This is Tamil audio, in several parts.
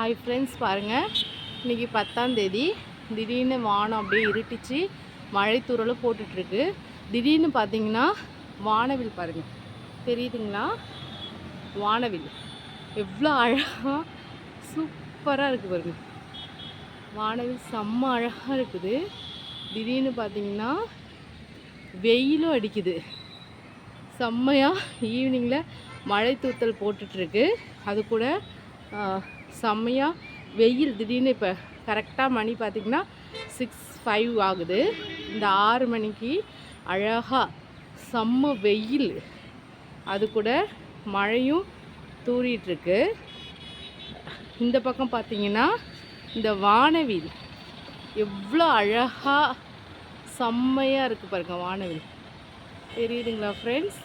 ஹாய் ஃப்ரெண்ட்ஸ் பாருங்கள் இன்றைக்கி பத்தாந்தேதி திடீர்னு வானம் அப்படியே இருட்டிச்சு. மழை தூறலும் போட்டுட்ருக்கு. திடீர்னு பார்த்தீங்கன்னா வானவில் பாருங்கள் தெரியுதுங்களா? வானவில். எவ்வளோ அழகாக சூப்பராக இருக்குது பாருங்க. வானவில் செம்ம அழகாக இருக்குது. திடீர்னு பார்த்தீங்கன்னா வெயிலும் அடிக்குது. செம்மையாக ஈவினிங்கில் மழை தூத்தல் போட்டுட்ருக்கு. அது கூட செம்மையாக வெயில் திடீர்னு இப்போ கரெக்டாக மணி பார்த்திங்கன்னா சிக்ஸ் ஃபைவ் ஆகுது. இந்த ஆறு மணிக்கு அழகாக செம்ம வெயில். அது கூட மழையும் தூரிகிட்ருக்கு இந்த பக்கம் பார்த்திங்கன்னா இந்த வானவில் எவ்வளோ அழகாக செம்மையாக இருக்குது பாருங்க வானவில். தெரியுதுங்களா ஃப்ரெண்ட்ஸ்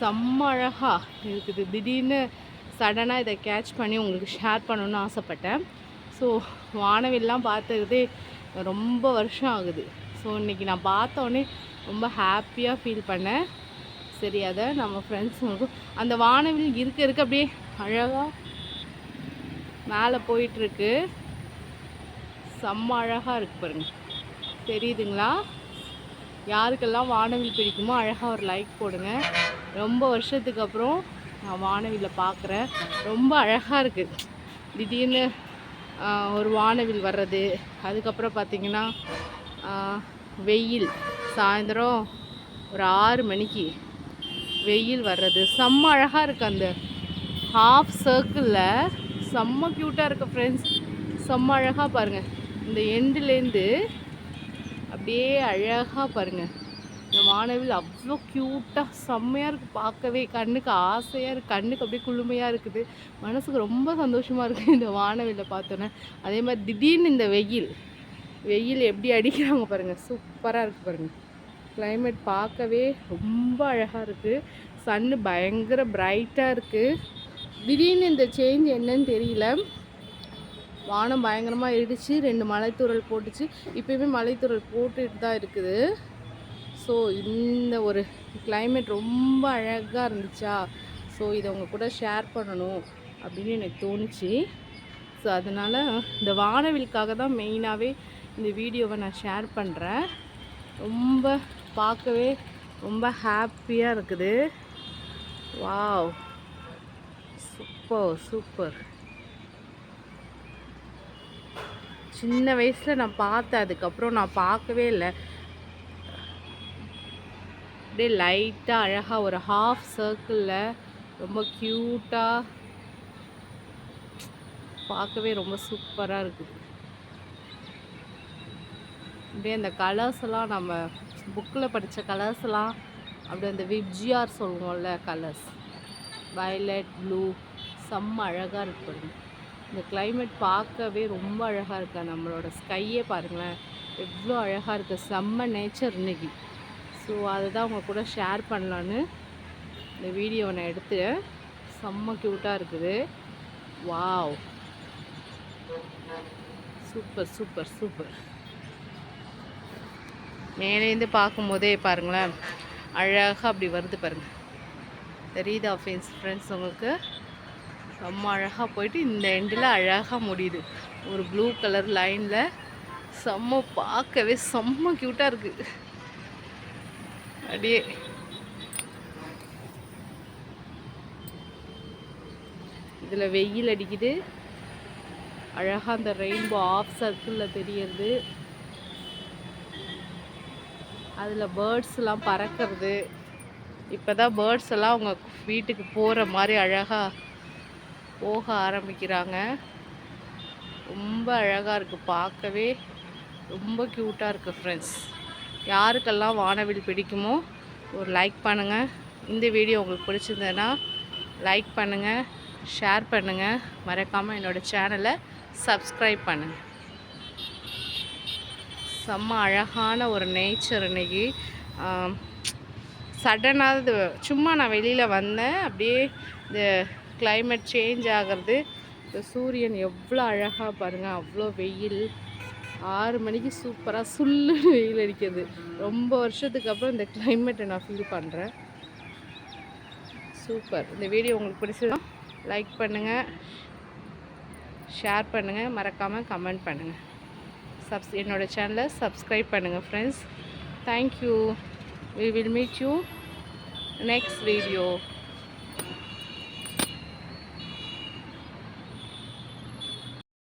செம்ம அழகாக இருக்குது. திடீர்னு சடனாக இதை கேட்ச் பண்ணி உங்களுக்கு ஷேர் பண்ணணும்னு ஆசைப்பட்டேன். ஸோ வானவில்லாம் பார்த்ததே ரொம்ப வருஷம் ஆகுது. ஸோ இன்றைக்கி நான் பார்த்தோன்னே ரொம்ப ஹாப்பியாக ஃபீல் பண்ணேன். சரி அதை நம்ம ஃப்ரெண்ட்ஸுங்களுக்கும் அந்த வானவில் இருக்க இருக்க அப்படியே அழகாக மேலே போயிட்டுருக்கு. செம்ம அழகாக இருக்கு பாருங்க. தெரியுதுங்களா? யாருக்கெல்லாம் வானவில் பிடிக்குமோ அழகாக ஒரு லைக் போடுங்க. ரொம்ப வருஷத்துக்கு அப்புறம் நான் வானவில்ல பார்க்குறேன். ரொம்ப அழகாக இருக்குது திடீர்னு ஒரு வானவில் வர்றது. அதுக்கப்புறம் பார்த்திங்கன்னா வெயில். சாயந்தரம் ஒரு ஆறு மணிக்கு வெயில் வர்றது. செம்ம அழகாக இருக்குது அந்த ஹாஃப் சர்க்கிளில் செம்ம க்யூட்டாக இருக்குது ஃப்ரெண்ட்ஸ் செம்ம அழகாக பாருங்கள் இந்த எண்டுலேருந்து அப்படியே அழகாக பாருங்கள் இந்த வானவில் அவ்வளோ க்யூட்டாக செம்மையாக இருக்குது பார்க்கவே. கண்ணுக்கு ஆசையாக இருக்குது கண்ணுக்கு அப்படியே குளுமையாக இருக்குது. மனசுக்கு ரொம்ப சந்தோஷமாக இருக்குது இந்த வானவில்லை பார்த்தோன்னே. அதே மாதிரி திடீர்னு இந்த வெயில். வெயில் எப்படி அடிக்கிறாங்க பாருங்கள் சூப்பராக இருக்குது பாருங்கள் கிளைமேட் பார்க்கவே ரொம்ப அழகாக இருக்குது சன்னு பயங்கர பிரைட்டாக இருக்குது திடீர்னு இந்த சேஞ்ச் என்னன்னு தெரியல. வானம் பயங்கரமாக இடிச்சு ரெண்டு மலைத்தூரல் போட்டுச்சு. இப்போயுமே மலைத்தூரல் போட்டுட்டு தான் இருக்குது. ஸோ இந்த ஒரு கிளைமேட் ரொம்ப அழகாக இருந்துச்சா? ஸோ இதை அவங்க கூட ஷேர் பண்ணணும் அப்படின்னு எனக்கு தோணுச்சு. ஸோ அதனால் இந்த வானவிலுக்காக தான் மெயினாகவே இந்த வீடியோவை நான் ஷேர் பண்ணுறேன் ரொம்ப பார்க்கவே ரொம்ப ஹாப்பியாக இருக்குது. வாவ் சூப்பர் சூப்பர் சின்ன வயசில் நான் பார்த்தேன். அதுக்கப்புறம் நான் பார்க்கவே இல்லை. அப்படியே லைட்டாக அழகாக ஒரு ஹாஃப் சர்க்கிளில் ரொம்ப க்யூட்டாக பார்க்கவே ரொம்ப சூப்பராக இருக்குது. அப்படியே அந்த கலர்ஸ் எல்லாம் நம்ம புக்கில் படித்த கலர்ஸ் எல்லாம் அப்படியே அந்த விப்ஜிஆர் சொல்லுவோம்ல கலர்ஸ் வயலட் ப்ளூ செம்ம அழகாக இருக்கு இந்த கிளைமேட் பார்க்கவே ரொம்ப அழகாக இருக்கா நம்மளோட ஸ்கையே பாருங்களேன். எவ்வளோ அழகாக இருக்குது செம்ம நேச்சர் இன்னைக்கு. ஸோ அதை தான் உங்கள் கூட ஷேர் பண்ணலான்னு இந்த வீடியோவை நான் எடுத்தேன் செம்ம க்யூட்டாக இருக்குது. வாவ் சூப்பர் சூப்பர் சூப்பர் மேலேருந்து பார்க்கும்போதே பாருங்களேன் அழகாக அப்படி வருது பாருங்கள் தெரியுதா ஃப்ரெண்ட்ஸ் ஃப்ரெண்ட்ஸ் உங்களுக்கு செம்ம அழகாக போயிட்டு இந்த எண்டில் அழகாக முடியுது. ஒரு ப்ளூ கலர் லைனில் செம்ம பார்க்கவே செம்ம க்யூட்டாக இருக்குது அப்படியே இதில் வெயில் அடிக்குது. அழகாக அந்த ரெயின்போ ஆஃப் சர்க்கிளில் தெரியறது அதில் பேர்ட்ஸ்லாம் பறக்கிறது. இப்போ தான் பேர்ட்ஸ் எல்லாம் அவங்க வீட்டுக்கு போகிற மாதிரி அழகாக போக ஆரம்பிக்கிறாங்க. ரொம்ப அழகாக இருக்குது பார்க்கவே ரொம்ப க்யூட்டாக இருக்குது ஃப்ரெண்ட்ஸ் யாருக்கெல்லாம் வானவில் பிடிக்குமோ ஒரு லைக் பண்ணுங்கள் இந்த வீடியோ உங்களுக்கு பிடிச்சிருந்ததுன்னா லைக் பண்ணுங்கள் ஷேர் பண்ணுங்கள் மறக்காமல் என்னோடய சேனலை சப்ஸ்கிரைப் பண்ணுங்கள் செம்ம அழகான ஒரு நேச்சர் இன்னைக்கு. சடனாக இது சும்மா நான் வெளியில் வந்தேன். அப்படியே இந்த கிளைமேட் சேஞ்ச் ஆகிறது. இந்த சூரியன் எவ்வளோ அழகாக பாருங்கள் அவ்வளோ வெயில். ஆறு மணிக்கு சூப்பராக சுல்லுன்னு வெயில் அடிக்கிறது ரொம்ப வருஷத்துக்கு அப்புறம் இந்த கிளைமேட்டை நான் ஃபீல் பண்ணுறேன் சூப்பர். இந்த வீடியோ உங்களுக்கு பிடிச்சதும் லைக் பண்ணுங்கள் ஷேர் பண்ணுங்கள் மறக்காமல் கமெண்ட் பண்ணுங்கள் சப்ஸ் என்னோடய சேனலை சப்ஸ்கிரைப் பண்ணுங்கள் friends thank you we will meet you next video